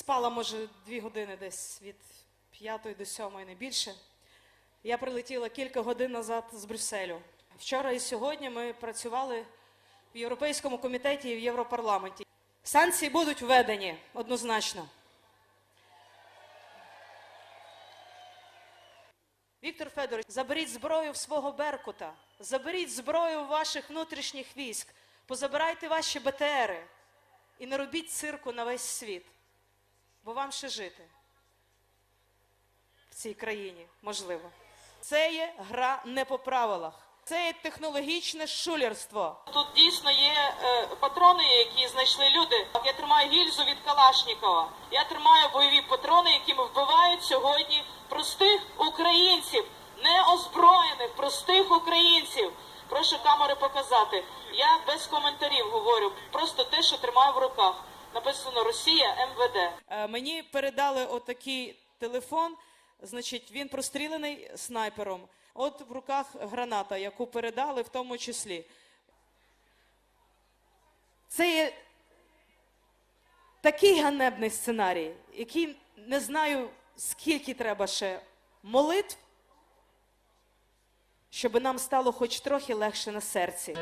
спала, може, дві години десь від п'ятої до сьомої, не більше. Я прилетіла кілька годин назад з Брюсселю. Вчора і сьогодні ми працювали в Європейському комітеті і в Європарламенті. Санкції будуть введені однозначно. Віктор Федорович, заберіть зброю в свого Беркута, заберіть зброю ваших внутрішніх військ, позабирайте ваші БТРи і не робіть цирку на весь світ, бо вам ще жити в цій країні можливо. Це є гра не по правилах. Це є технологічне шулерство. Тут дійсно є е, патрони, які знайшли люди. Я тримаю гільзу від Калашнікова. Я тримаю бойові патрони, якими вбивають сьогодні простих українців, неозброєних простих українців. Прошу камери показати. Я без коментарів говорю, просто те, що тримаю в руках. Написано Росія МВД. Е, Мені передали отакий телефон. Значить, він прострілений снайпером. От в руках граната, яку передали в тому числі. Це є такий ганебний сценарій, який не знаю, скільки треба ще молитв, щоб нам стало хоч трохи легше на серці.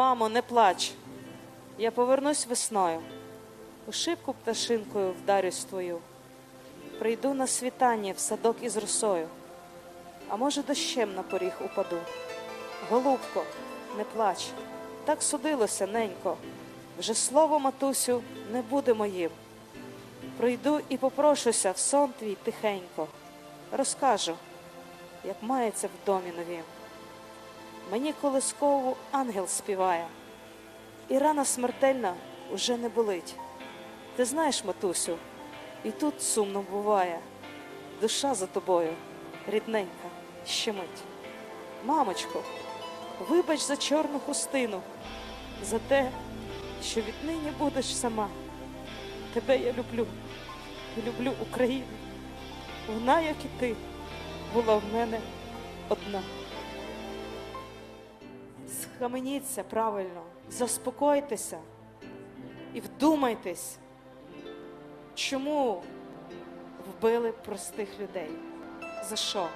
Мамо, не плач. Я повернусь весною. У шибку пташинкою вдарюсь твою. Прийду на світання в садок із росою, а може, дощем на поріг упаду. Голубко, не плач, так судилося, ненько. Вже слово, матусю, не буде моїм. Прийду і попрошуся в сон твій тихенько. Розкажу, як мається в домі новім. Мені колискову ангел співає, і рана смертельна уже не болить. Ти знаєш, матусю, і тут сумно буває. Душа за тобою, рідненька, щемить. Мамочко, вибач за чорну хустину, за те, що віднині будеш сама. Тебе я люблю, люблю Україну. Вона, як і ти, була в мене одна. Схаменіться правильно, заспокойтеся і вдумайтесь, чому вбили простих людей. За що?